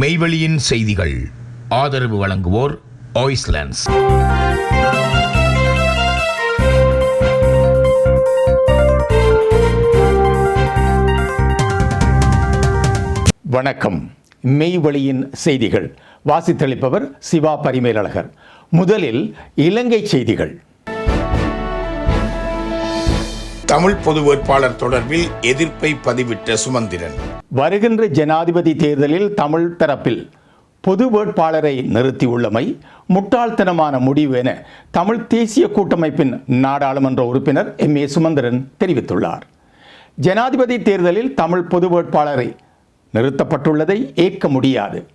மெய்வெளியின் செய்திகள். ஆதரவு வழங்குவோர் ஆய்ஸ்லாண்ட்ஸ் வணக்கம். மெய்வழியின் செய்திகள். வாசித்தளிப்பவர் சிவா பரிமேலழகர். முதலில் இலங்கை செய்திகள். தமிழ் பொது வேட்பாளர் தொடர்பில் எதிர்ப்பை பதிவிட்ட சுமந்திரன். வருகின்ற ஜனாதிபதி தேர்தலில் தமிழ் தரப்பில் பொது வேட்பாளரை நிறுத்தியுள்ளமை முட்டாள்தனமான முடிவு என தமிழ் தேசிய கூட்டமைப்பின் நாடாளுமன்ற உறுப்பினர் எம். ஏ. சுமந்திரன் தெரிவித்துள்ளார். ஜனாதிபதி தேர்தலில் தமிழ் பொது வேட்பாளரை நிறுத்தப்பட்டுள்ளதை ஏற்க முடியாது.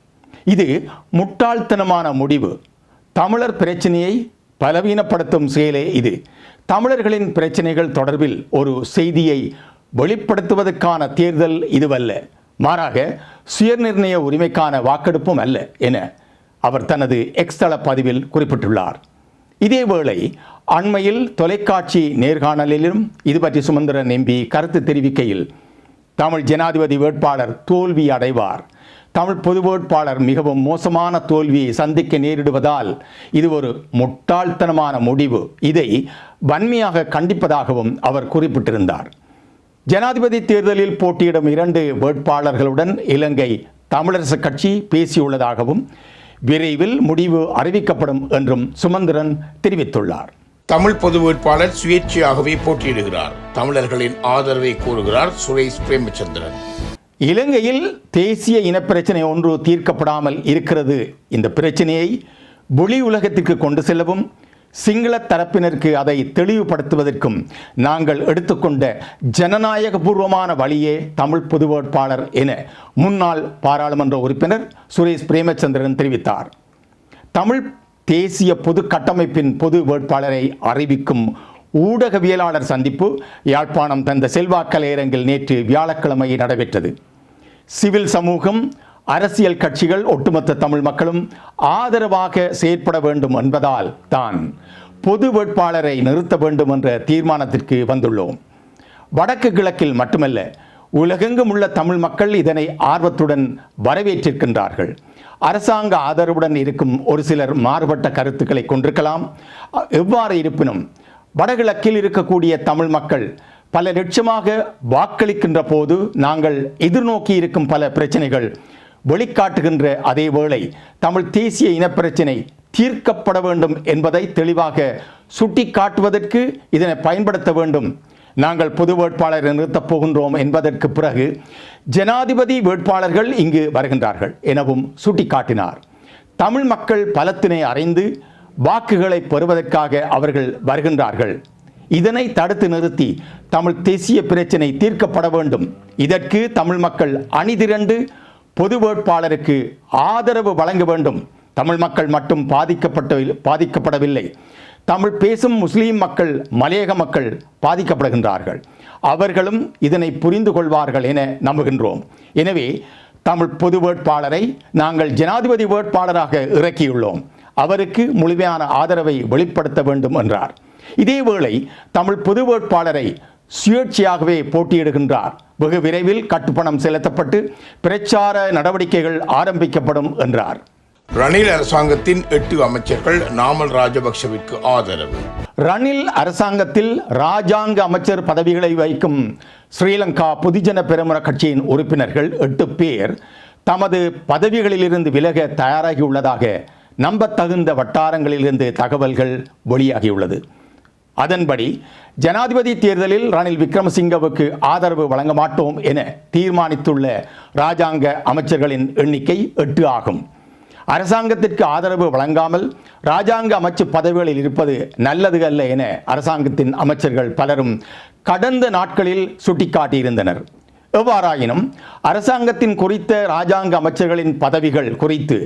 இது முட்டாள்தனமான முடிவு. தமிழர் பிரச்சனையை பலவீனப்படுத்தும் செயலே இது. தமிழர்களின் பிரச்சனைகள் தொடர்பில் ஒரு செய்தியை வெளிப்படுத்துவதற்கான தேர்தல் இதுவல்ல. மாறாக சுயநிர்ணய உரிமைக்கான வாக்கெடுப்பும் அல்ல என அவர் தனது எக்ஸ்தள பதிவில் குறிப்பிட்டுள்ளார். இதேவேளை அண்மையில் தொலைக்காட்சி நேர்காணலிலும் இது பற்றி சுமந்திரன் எம்பி கருத்து தெரிவிக்கையில் தமிழ் ஜனாதிபதி வேட்பாளர் தோல்வி அடைவார். தமிழ் பொது வேட்பாளர் மிகவும் மோசமான தோல்வியை சந்திக்க நேரிடுவதால் இது ஒரு முட்டாள்தனமான முடிவு. இதை வன்மையாக கண்டிப்பதாகவும் அவர் குறிப்பிட்டிருந்தார். ஜனாதிபதி தேர்தலில் போட்டியிடும் இரண்டு வேட்பாளர்களுடன் இலங்கை தமிழரசு கட்சி பேசியுள்ளதாகவும் விரைவில் முடிவு அறிவிக்கப்படும் என்றும் சுமந்திரன் தெரிவித்துள்ளார். தமிழ் பொது வேட்பாளர் சுயேட்சையாகவே போட்டியிடுகிறார். தமிழர்களின் ஆதரவை கூறுகிறார் சுரேஷ் பிரேமச்சந்திரன். இலங்கையில் தேசிய இனப்பிரச்சனை ஒன்று தீர்க்கப்படாமல் இருக்கிறது. இந்த பிரச்சனையை புலி உலகத்திற்கு கொண்டு செல்லவும் சிங்கள தரப்பினருக்கு அதை தெளிவுபடுத்துவதற்கும் நாங்கள் எடுத்துக்கொண்ட ஜனநாயகபூர்வமான வழியே தமிழ் பொது வேட்பாளர் என முன்னாள் பாராளுமன்ற உறுப்பினர் சுரேஷ் பிரேமச்சந்திரன் தெரிவித்தார். தமிழ் தேசிய பொது கட்டமைப்பின் பொது வேட்பாளரை அறிவிக்கும் ஊடகவியலாளர் சந்திப்பு யாழ்ப்பாணம் தந்த செல்வாக்கலையரங்கில் நேற்று வியாழக்கிழமை நடைபெற்றது. சிவில் சமூகம் அரசியல் கட்சிகள் ஒட்டுமொத்த தமிழ் மக்களும் ஆதரவாக செயற்பட வேண்டும் என்பதால் தான் பொது வேட்பாளரை நிறுத்த வேண்டும் என்ற தீர்மானத்திற்கு வந்துள்ளோம். வடக்கு கிழக்கில் மட்டுமல்ல உலகெங்கும் உள்ள தமிழ் மக்கள் இதனை ஆர்வத்துடன் வரவேற்றிருக்கின்றார்கள். அரசாங்க ஆதரவுடன் இருக்கும் ஒரு சிலர் மாறுபட்ட கருத்துக்களை கொண்டிருக்கலாம். எவ்வாறு இருப்பினும் வடகிழக்கில் இருக்கக்கூடிய தமிழ் மக்கள் பல லட்சமாக வாக்களிக்கின்ற போது நாங்கள் எதிர்நோக்கி இருக்கும் பல பிரச்சனைகள் வெளிக்காட்டுகின்ற அதே வேளை தமிழ் தேசிய இனப்பிரச்சினை தீர்க்கப்பட வேண்டும் என்பதை தெளிவாக சுட்டி காட்டுவதற்கு இதனை பயன்படுத்த வேண்டும். நாங்கள் பொது வேட்பாளரை நிறுத்தப் போகின்றோம் என்பதற்கு பிறகு ஜனாதிபதி வேட்பாளர்கள் இங்கு வருகின்றார்கள் எனவும் சுட்டிக்காட்டினார். தமிழ் மக்கள் பலத்தினை அறிந்து வாக்குகளை பெறுவதற்காக அவர்கள் வருகின்றார்கள். இதனை தடுத்து நிறுத்தி தமிழ் தேசிய பிரச்சினை தீர்க்கப்பட வேண்டும். இதற்கு தமிழ் மக்கள் அணிதிரண்டு பொது வேட்பாளருக்கு ஆதரவு வழங்க வேண்டும். தமிழ் மக்கள் மட்டும் பாதிக்கப்பட்ட பாதிக்கப்படவில்லை. தமிழ் பேசும் முஸ்லீம் மக்கள் மலையக மக்கள் பாதிக்கப்படுகின்றார்கள். அவர்களும் இதனை புரிந்து கொள்வார்கள் என நம்புகின்றோம். எனவே தமிழ் பொது வேட்பாளரை நாங்கள் ஜனாதிபதி வேட்பாளராக இறக்கியுள்ளோம். அவருக்கு முழுமையான ஆதரவை வெளிப்படுத்த வேண்டும் என்றார். இதேவேளை தமிழ் பொது வேட்பாளரை சுயேட்சையாகவே போட்டியிடுகின்றார். வெகு விரைவில் கட்டுப்பணம் செலுத்தப்பட்டு பிரச்சார நடவடிக்கைகள் ஆரம்பிக்கப்படும் என்றார். ரணில் அரசாங்கத்தின் எட்டு அமைச்சர்கள் நாமல் ராஜபக்ஷவிற்கு ஆதரவு. ரணில் அரசாங்கத்தில் ராஜாங்க அமைச்சர் பதவிகளை வைக்கும் ஸ்ரீலங்கா பொதுஜன பெருமுன கட்சியின் உறுப்பினர்கள் எட்டு பேர் தமது பதவிகளிலிருந்து விலக தயாராகியுள்ளதாக நம்பத்தகுந்த வட்டாரங்களிலிருந்து தகவல்கள் வெளியாகியுள்ளது. அதன்படி ஜனாதிபதி தேர்தலில் ரணில் விக்ரமசிங்கவுக்கு ஆதரவு வழங்க மாட்டோம் என தீர்மானித்துள்ள ராஜாங்க அமைச்சர்களின் எண்ணிக்கை எட்டு ஆகும். அரசாங்கத்திற்கு ஆதரவு வழங்காமல் ராஜாங்க அமைச்சு பதவிகளில் இருப்பது நல்லது அல்ல என அரசாங்கத்தின் அமைச்சர்கள் பலரும் கடந்த நாட்களில் சுட்டிக்காட்டியிருந்தனர். எவ்வாறாயினும் அரசாங்கத்தின் குறித்த ராஜாங்க அமைச்சர்களின் பதவிகள் குறித்து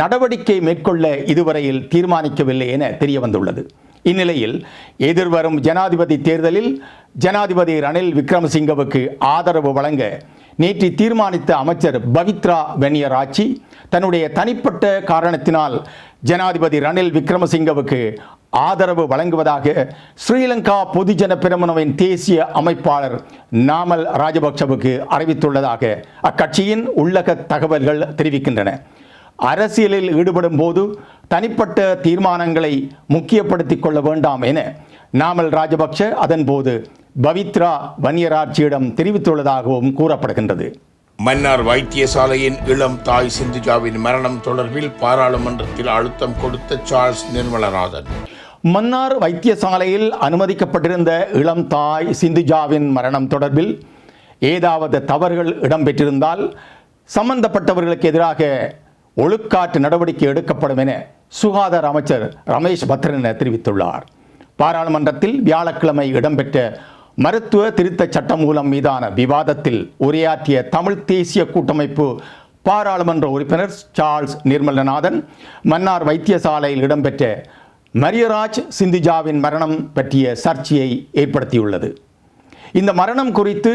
நடவடிக்கை மேற்கொள்ள இதுவரையில் தீர்மானிக்கவில்லை என தெரிய வந்துள்ளது இந்நிலையில் எதிர்வரும் ஜனாதிபதி தேர்தலில் ஜனாதிபதி ரணில் விக்ரமசிங்கவுக்கு ஆதரவு வழங்க நேற்று தீர்மானித்த அமைச்சர் பவித்ரா வெனியராச்சி தன்னுடைய தனிப்பட்ட காரணத்தினால் ஜனாதிபதி ரணில் விக்ரமசிங்கவுக்கு ஆதரவு வழங்குவதாக ஸ்ரீலங்கா பொதுஜன பெருமனவின் தேசிய அமைப்பாளர் நாமல் ராஜபக்சவுக்கு அறிவித்துள்ளதாக அக்கட்சியின் உள்ளக தகவல்கள் தெரிவிக்கின்றன. அரசியலில் ஈடுபடும் போது தனிப்பட்ட தீர்மானங்களை முக்கியப்படுத்திக் கொள்ள வேண்டாம் என நாமல் ராஜபக்ஷ அதன்போது பவித்ரா வன்னியராட்சியிடம் தெரிவித்துள்ளதாகவும் கூறப்படுகின்றது. மன்னார் வைத்தியசாலையின் இளம் தாய் சிந்துஜாவின் மரணம் தொடர்பில் பாராளுமன்றத்தில் அழுத்தம் கொடுத்த சார்ல்ஸ் நிர்மலநாதன் மன்னார் வைத்தியசாலையில் அனுமதிக்கப்பட்டிருந்த இளம் தாய் சிந்துஜாவின் மரணம் தொடர்பில் ஏதாவது தவறுகள் இடம்பெற்றிருந்தால் சம்பந்தப்பட்டவர்களுக்கு எதிராக ஒழுக்காற்று நடவடிக்கை எடுக்கப்படும் என சுகாதார அமைச்சர் ரமேஷ் பத்ரன தெரிவித்துள்ளார். பாராளுமன்றத்தில் வியாழக்கிழமை இடம்பெற்ற மருத்துவ திருத்த சட்டம் மூலம் மீதான விவாதத்தில் உரையாற்றிய தமிழ் தேசிய கூட்டமைப்பு பாராளுமன்ற உறுப்பினர் சார்ல்ஸ் நிர்மலநாதன் மன்னார் வைத்தியசாலையில் இடம்பெற்ற மரியராஜ் சிந்துஜாவின் மரணம் பற்றிய சர்ச்சையை ஏற்படுத்தியுள்ளது. இந்த மரணம் குறித்து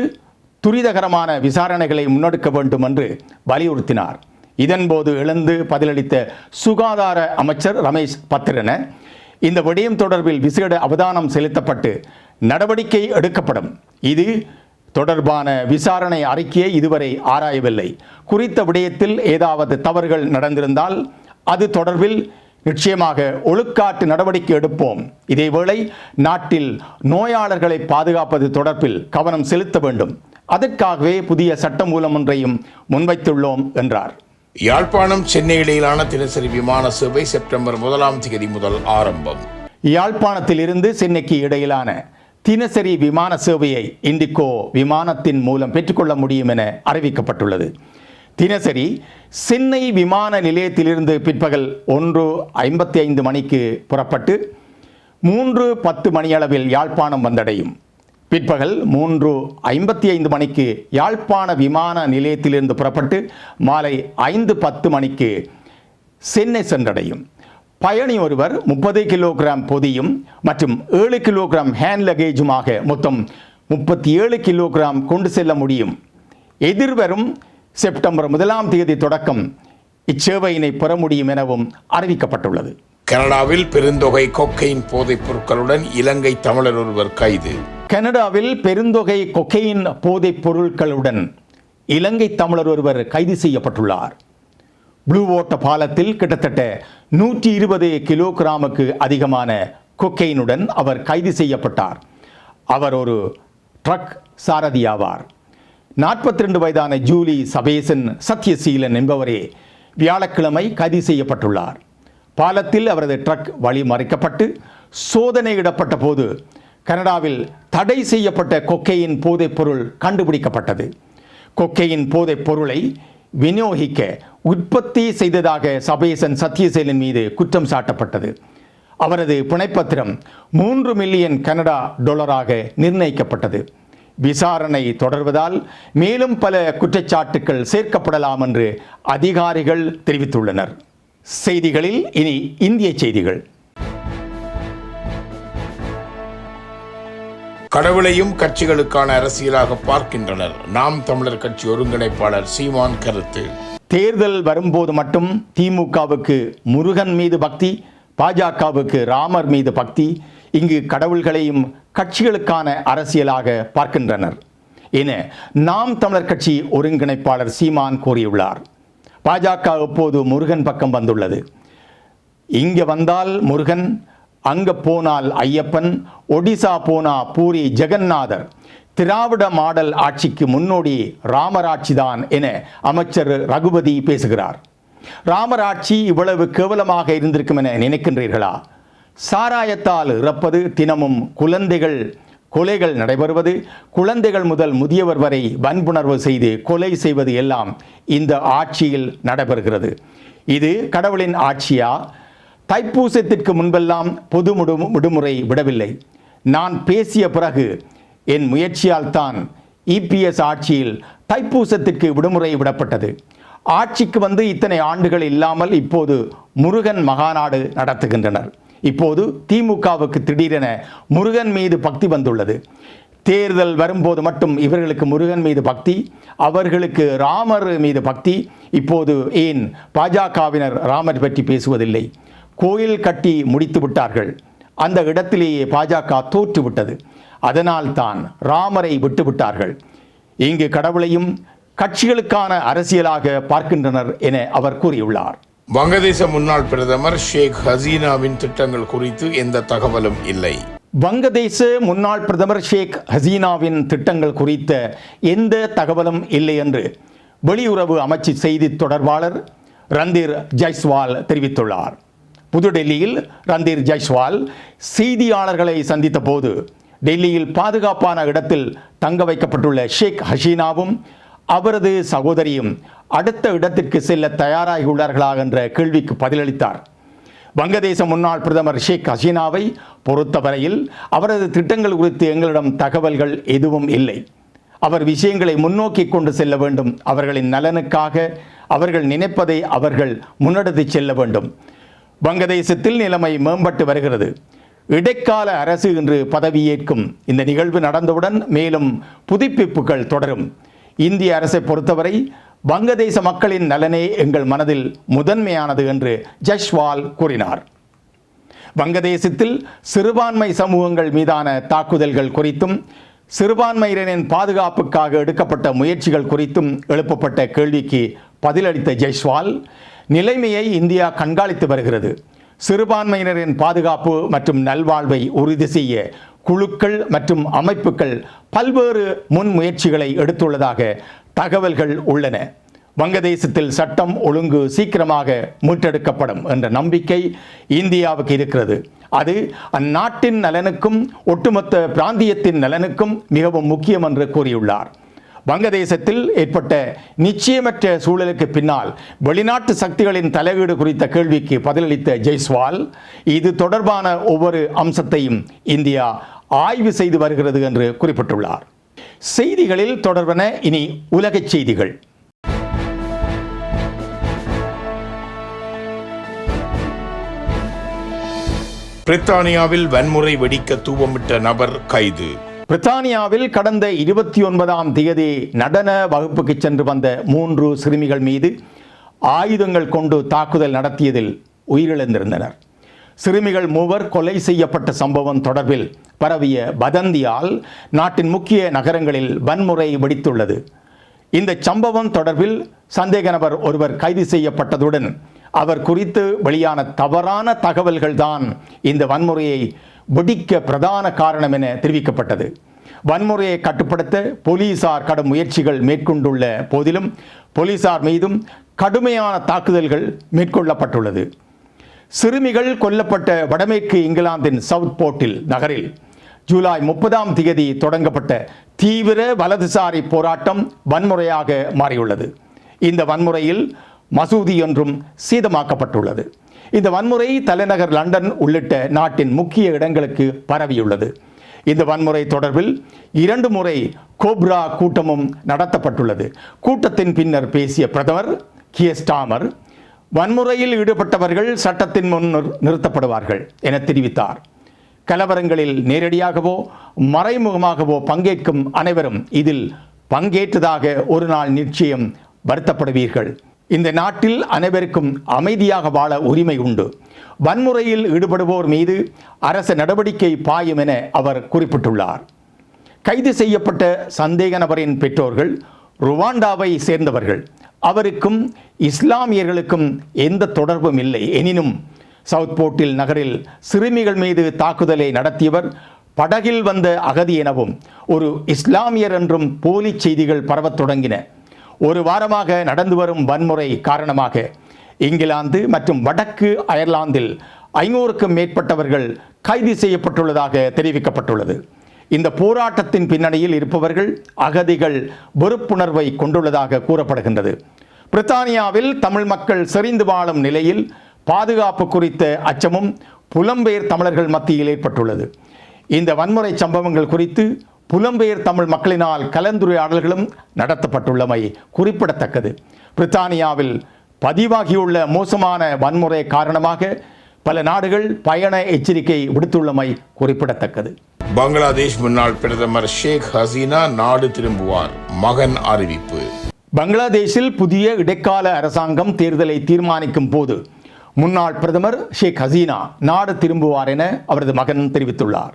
துரிதகரமான விசாரணைகளை முன்னெடுக்க வேண்டும் என்று வலியுறுத்தினார். இதன்போது எழுந்து பதிலளித்த சுகாதார அமைச்சர் ரமேஷ் பத்திரன இந்த விடயம் தொடர்பில் விசேட அவதானம் செலுத்தப்பட்டு நடவடிக்கை எடுக்கப்படும். இது தொடர்பான விசாரணை அறிக்கையை இதுவரை ஆராயவில்லை. குறித்த விடயத்தில் ஏதாவது தவறுகள் நடந்திருந்தால் அது தொடர்பில் நிச்சயமாக ஒழுக்காட்டு நடவடிக்கை எடுப்போம். இதேவேளை நாட்டில் நோயாளர்களை பாதுகாப்பது தொடர்பில் கவனம் செலுத்த வேண்டும். அதற்காகவே புதிய சட்டமூலம் ஒன்றையும் முன்வைத்துள்ளோம் என்றார். யாழ்ப்பாணம் சென்னை இடையிலான தினசரி விமான சேவை செப்டம்பர் முதலாம் தேதி முதல் ஆரம்பம். யாழ்ப்பாணத்தில் இருந்து சென்னைக்கு இடையிலான தினசரி விமான சேவையை இண்டிகோ விமானத்தின் மூலம் பெற்றுக்கொள்ள முடியும் என அறிவிக்கப்பட்டுள்ளது. தினசரி சென்னை விமான நிலையத்திலிருந்து பிற்பகல் ஒன்று ஐம்பத்தி ஐந்து மணிக்கு புறப்பட்டு மூன்று பத்து மணியளவில் யாழ்ப்பாணம் வந்தடையும். பிற்பகல் மூன்று ஐம்பத்தி ஐந்து மணிக்கு யாழ்ப்பாண விமான நிலையத்திலிருந்து புறப்பட்டு மாலை ஐந்து பத்து மணிக்கு சென்னை சென்றடையும். பயணி ஒருவர் முப்பது கிலோகிராம் பொதியும் மற்றும் ஏழு கிலோகிராம் ஹேண்ட் லகேஜுமாக மொத்தம் முப்பத்தி ஏழு கிலோகிராம் கொண்டு செல்ல முடியும். எதிர்வரும் செப்டம்பர் முதலாம் தேதி தொடக்கம் இச்சேவையினை பெற முடியும் எனவும் அறிவிக்கப்பட்டுள்ளது. கனடாவில் பெருந்தொகை கொக்கையின் போதைப் பொருட்களுடன் இலங்கை தமிழர் ஒருவர் கைது. கனடாவில் பெருந்தொகை கொக்கையின் போதைப் பொருட்களுடன் இலங்கை தமிழர் ஒருவர் கைது செய்யப்பட்டுள்ளார். ப்ளூ ஓட்ட பாலத்தில் கிட்டத்தட்ட நூற்றி இருபது கிலோகிராமுக்கு அதிகமான கொக்கையினுடன் அவர் கைது செய்யப்பட்டார். அவர் ஒரு ட்ரக் சாரதி ஆவார் நாற்பத்தி ரெண்டு வயதான ஜூலி சபேசன் சத்யசீலன் என்பவரே வியாழக்கிழமை கைது செய்யப்பட்டுள்ளார். பாலத்தில் அவரது ட்ரக் வழி மறைக்கப்பட்டு சோதனையிடப்பட்ட போது கனடாவில் தடை செய்யப்பட்ட கொக்கையின் போதைப் பொருள் கண்டுபிடிக்கப்பட்டது. கொக்கையின் போதைப் பொருளை விநியோகிக்க உற்பத்தி செய்ததாக சபேசன் சத்யசேலன் மீது குற்றம் சாட்டப்பட்டது. அவரது பிணைப்பத்திரம் மூன்று மில்லியன் கனடா டாலராக நிர்ணயிக்கப்பட்டது. விசாரணை தொடர்வதால் மேலும் பல குற்றச்சாட்டுக்கள் சேர்க்கப்படலாம் என்று அதிகாரிகள் தெரிவித்துள்ளனர். செய்திகளில் இனி இந்திய செய்திகள். கடவுளையும் கட்சிகளுக்கான அரசியலாக பார்க்கின்றனர். நாம் தமிழர் கட்சி ஒருங்கிணைப்பாளர் சீமான் கருத்து. தேர்தல் வரும்போது மட்டும் திமுகவுக்கு முருகன் மீது பக்தி பாஜகவுக்கு ராமர் மீது பக்தி இங்கு கடவுள்களையும் கட்சிகளுக்கான அரசியலாக பார்க்கின்றனர். என நாம் தமிழர் கட்சி ஒருங்கிணைப்பாளர் சீமான் கூறியுள்ளார். பாஜக இப்போது முருகன் பக்கம் வந்துள்ளது? இங்கே வந்தால் முருகன் அங்கே போனால் ஐயப்பன் ஒடிசா போனா பூரி ஜெகநாதர். திராவிட மாடல் ஆட்சிக்கு முன்னோடி ராமராட்சிதான் என அமைச்சர் ரகுபதி பேசுகிறார். ராமராட்சி இவ்வளவு கேவலமாக இருந்திருக்கும் என நினைக்கின்றீர்களா? சாராயத்தால் இறப்பது தினமும் குழந்தைகள் கொலைகள் நடைபெறுவது குழந்தைகள் முதல் முதியவர் வரை வன்புணர்வு செய்து கொலை செய்வது எல்லாம் இந்த ஆட்சியில் நடைபெறுகிறது. இது கடவுளின் ஆட்சியா? தைப்பூசத்திற்கு முன்பெல்லாம் பொது முடு- விடுமுறை விடவில்லை. நான் பேசிய பிறகு என் முயற்சியால் தான் இபிஎஸ் ஆட்சியில் தைப்பூசத்திற்கு விடுமுறை விடப்பட்டது. ஆட்சிக்கு வந்து இத்தனை ஆண்டுகள் இல்லாமல் இப்போது முருகன் மகாநாடு நடத்துகின்றனர். இப்போது திமுகவுக்கு திடீரென முருகன் மீது பக்தி வந்துள்ளது. தேர்தல் வரும்போது மட்டும் இவர்களுக்கு முருகன் மீது பக்தி அவர்களுக்கு ராமர் மீது பக்தி இப்போது ஏன் பாஜகவினர் ராமர் பற்றி பேசுவதில்லை. கோயில் கட்டி முடித்து விட்டார்கள். அந்த இடத்திலேயே பாஜக தோற்றுவிட்டது. அதனால்தான் ராமரை விட்டுவிட்டார்கள் இங்கு கடவுளையும் கட்சிகளுக்கான அரசியலாக பார்க்கின்றனர் என அவர் கூறியுள்ளார். வங்கதேச முன்னாள் பிரதமர் ஷேக் ஹசீனாவின் திட்டங்கள் குறித்து எந்த தகவலும் இல்லை. வங்கதேச முன்னாள் பிரதமர் ஷேக் ஹசீனாவின் திட்டங்கள் குறித்த எந்த தகவலும் இல்லை என்று வெளியுறவு அமைச்சு செய்தி தொடர்பாளர் ரந்தீர் ஜெய்ஸ்வால் தெரிவித்துள்ளார். புதுடெல்லியில் ரந்தீர் ஜெய்ஸ்வால் செய்தியாளர்களை சந்தித்த போது டெல்லியில் பாதுகாப்பான இடத்தில் தங்க வைக்கப்பட்டுள்ள ஷேக் ஹசீனாவும் அவரது சகோதரியும் அடுத்த இடத்திற்கு செல்ல தயாராகியுள்ளார்களா என்ற கேள்விக்கு பதிலளித்தார். வங்கதேச முன்னாள் பிரதமர் ஷேக் ஹசீனாவை பொறுத்தவரையில் அவரது திட்டங்கள் குறித்து எங்களிடம் தகவல்கள் எதுவும் இல்லை. அவர் விஷயங்களை முன்னோக்கி கொண்டு செல்ல வேண்டும். அவர்களின் நலனுக்காக அவர்கள் நினைப்பதை அவர்கள் முன்னெடுத்துச் செல்ல வேண்டும். வங்கதேசத்தில் நிலைமை மேம்பட்டு வருகிறது. இடைக்கால அரசு இன்று பதவியேற்கும் இந்த நிகழ்வு நடந்தவுடன் மேலும் புதுப்பிப்புகள் தொடரும். இந்திய அரசை பொறுத்தவரை வங்கதேச மக்களின் நலனே எங்கள் மனதில் முதன்மையானது என்று ஜஷ்வால் கூறினார். வங்கதேசத்தில் சிறுபான்மை சமூகங்கள் மீதான தாக்குதல்கள் குறித்தும் சிறுபான்மையினரின் பாதுகாப்புக்காக எடுக்கப்பட்ட முயற்சிகள் குறித்தும் எழுப்பப்பட்ட கேள்விக்கு பதிலளித்த ஜெய்ஸ்வால் நிலைமையை இந்தியா கண்காணித்து வருகிறது. சிறுபான்மையினரின் பாதுகாப்பு மற்றும் நல்வாழ்வை உறுதி செய்ய குழுக்கள் மற்றும் அமைப்புகள் பல்வேறு முன்முயற்சிகளை எடுத்துள்ளதாக தகவல்கள் உள்ளன. வங்கதேசத்தில் சட்டம் ஒழுங்கு சீக்கிரமாக மீட்டெடுக்கப்படும் என்ற நம்பிக்கை இந்தியாவுக்கு இருக்கிறது. அது அந்நாட்டின் நலனுக்கும் ஒட்டுமொத்த பிராந்தியத்தின் நலனுக்கும் மிகவும் முக்கியம் என்று கூறியுள்ளார். வங்கதேசத்தில் ஏற்பட்ட நிச்சயமற்ற சூழலுக்கு பின்னால் வெளிநாட்டு சக்திகளின் தலையீடு குறித்த கேள்விக்கு பதிலளித்த ஜெய்ஸ்வால் இது தொடர்பான ஒவ்வொரு அம்சத்தையும் இந்தியா ஆய்வு செய்து வருகிறது என்று குறிப்பிட்டுள்ளார். செய்திகளில் தொடர்பன இனி உலகச் செய்திகள். பிரித்தானியாவில் வன்முறை வெடிக்க தூவமிட்ட நபர் கைது. பிரித்தானியாவில் கடந்த இருபத்தி ஒன்பதாம் தேதி நடன வகுப்புக்கு சென்று வந்த மூன்று சிறுமிகள் மீது ஆயுதங்கள் கொண்டு தாக்குதல் நடத்தியதில் உயிரிழந்திருந்தனர். சிறுமிகள் மூவர் கொலை செய்யப்பட்ட சம்பவம் தொடர்பில் பரவிய வதந்தியால் நாட்டின் முக்கிய நகரங்களில் வன்முறை வெடித்துள்ளது. இந்த சம்பவம் தொடர்பில் சந்தேக நபர் ஒருவர் கைது செய்யப்பட்டதுடன் அவர் குறித்து வெளியான தவறான தகவல்கள்தான் இந்த வன்முறையை வெடிக்க பிரதான காரணம் என தெரிவிக்கப்பட்டது. வன்முறையை கட்டுப்படுத்த போலீசார் கடும் முயற்சிகள் மேற்கொண்டுள்ள போதிலும் போலீசார் மீதும் கடுமையான தாக்குதல்கள் மேற்கொள்ளப்பட்டுள்ளது. சிறுமிகள் கொல்லப்பட்ட வடமேற்கு இங்கிலாந்தின் சவுத் போர்ட்டில் நகரில் ஜூலை முப்பதாம் தேதி தொடங்கப்பட்ட தீவிர வலதுசாரி போராட்டம் வன்முறையாக மாறியுள்ளது. இந்த வன்முறையில் மசூதி ஒன்றும் சீதமாக்கப்பட்டுள்ளது. இந்த வன்முறை தலைநகர் லண்டன் உள்ளிட்ட நாட்டின் முக்கிய இடங்களுக்கு பரவியுள்ளது. இந்த வன்முறை தொடர்பில் இரண்டு முறை கோப்ரா கூட்டமும் நடத்தப்பட்டுள்ளது. கூட்டத்தின் பின்னர் பேசிய பிரதமர் கியஸ்டாமர் வன்முறையில் ஈடுபட்டவர்கள் சட்டத்தின் முன் நிறுத்தப்படுவார்கள் என தெரிவித்தார். கலவரங்களில் நேரடியாகவோ மறைமுகமாகவோ பங்கேற்கும் அனைவரும் இதில் பங்கேற்றதாக ஒரு நாள் நிச்சயம் வருத்தப்படுவீர்கள். இந்த நாட்டில் அனைவருக்கும் அமைதியாக வாழ உரிமை உண்டு. வன்முறையில் ஈடுபடுவோர் மீது அரச நடவடிக்கை பாயும் என அவர் குறிப்பிட்டுள்ளார். கைது செய்யப்பட்ட சந்தேக நபரின் பெற்றோர்கள் ருவாண்டாவை சேர்ந்தவர்கள். அவருக்கும் இஸ்லாமியர்களுக்கும் எந்த தொடர்பும் இல்லை. எனினும் சவுத் போர்ட்டில் நகரில் சிறுமிகள் மீது தாக்குதலை நடத்தியவர் படகில் வந்த அகதி எனவும் ஒரு இஸ்லாமியர் என்றும் போலி செய்திகள் பரவத் தொடங்கின. ஒரு வாரமாக நடந்து வரும் வன்முறை காரணமாக இங்கிலாந்து மற்றும் வடக்கு அயர்லாந்தில் ஐநூறுக்கும் மேற்பட்டவர்கள் கைது செய்யப்பட்டுள்ளதாக தெரிவிக்கப்பட்டுள்ளது. இந்த போராட்டத்தின் பின்னணியில் இருப்பவர்கள் அகதிகள் வெறுப்புணர்வை கொண்டுள்ளதாக கூறப்படுகின்றது. பிரித்தானியாவில் தமிழ் மக்கள் செறிந்து வாழும் நிலையில் பாதுகாப்பு குறித்த அச்சமும் புலம்பெயர் தமிழர்கள் மத்தியில் ஏற்பட்டுள்ளது. இந்த வன்முறை சம்பவங்கள் குறித்து புலம்பெயர் தமிழ் மக்களினால் கலந்துரையாடல்களும் நடத்தப்பட்டுள்ளமை குறிப்பிடத்தக்கது. பிரித்தானியாவில் பதிவாகியுள்ள மோசமான வன்முறை காரணமாக பல நாடுகள் பயண எச்சரிக்கை விடுத்துள்ளமை குறிப்பிடத்தக்கது. பங்களாதேஷ் முன்னாள் பிரதமர் ஷேக் ஹசீனா நாடு திரும்புவார். மகன் அறிவிப்பு. பங்களாதேஷில் புதிய இடைக்கால அரசாங்கம் தேர்தலை தீர்மானிக்கும் போது முன்னாள் பிரதமர் ஷேக் ஹசீனா நாடு திரும்புவார் என அவரது மகன் தெரிவித்துள்ளார்.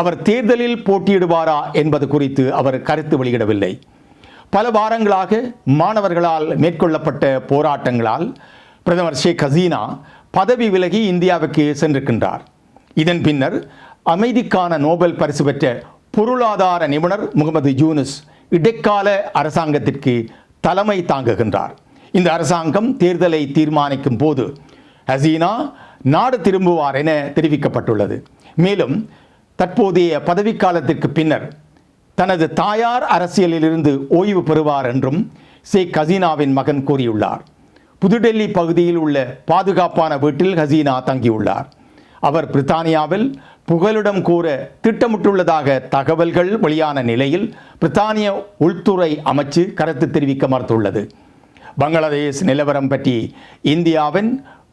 அவர் தேர்தலில் போட்டியிடுவாரா என்பது குறித்து அவர் கருத்து வெளியிடவில்லை. பல வாரங்களாக மாணவர்களால் மேற்கொள்ளப்பட்ட போராட்டங்களால் பிரதமர் ஷேக் ஹசீனா பதவி விலகி இந்தியாவுக்கு சென்றிருக்கின்றார். இதன் பின்னர் அமைதிக்கான நோபல் பரிசு பெற்ற பொருளாதார நிபுணர் முகமது யூனுஸ் இடைக்கால அரசாங்கத்திற்கு தலைமை தாங்குகின்றார். இந்த அரசாங்கம் தேர்தலை தீர்மானிக்கும் போது ஹசீனா நாடு திரும்புவார் என தெரிவிக்கப்பட்டுள்ளது. மேலும் தற்போதைய பதவிக்காலத்திற்கு பின்னர் தனது தாயார் அரசியலிலிருந்து ஓய்வு பெறுவார் என்றும் ஷேக் ஹசீனாவின் மகன் கூறியுள்ளார். புதுடெல்லி பகுதியில் உள்ள பாதுகாப்பான வீட்டில் ஹசீனா தங்கியுள்ளார். அவர் பிரித்தானியாவில் புகலிடம் கூற திட்டமிட்டுள்ளதாக தகவல்கள் வெளியான நிலையில் பிரித்தானிய உள்துறை அமைச்சு கருத்து தெரிவிக்க மறுத்துள்ளது. பங்களாதேஷ் நிலவரம் பற்றி இந்தியாவின்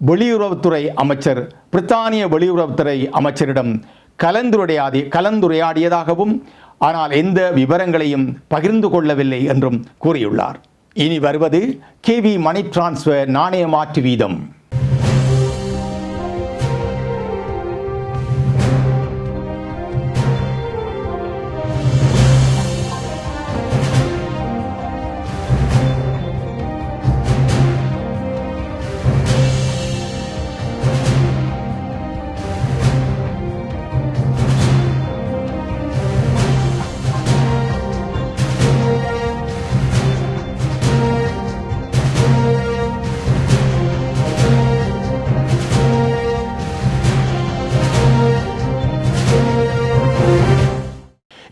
வெளியுறவுத்துறை அமைச்சர் பிரித்தானிய வெளியுறவுத்துறை அமைச்சரிடம் கலந்துரையாடி கலந்துரையாடியதாகவும் ஆனால் எந்த விவரங்களையும் பகிர்ந்து கொள்ளவில்லை என்றும் கூறியுள்ளார். இனி வருவது கேவி மணி டிரான்ஸ்ஃபர் நாணய மாற்று வீதம்.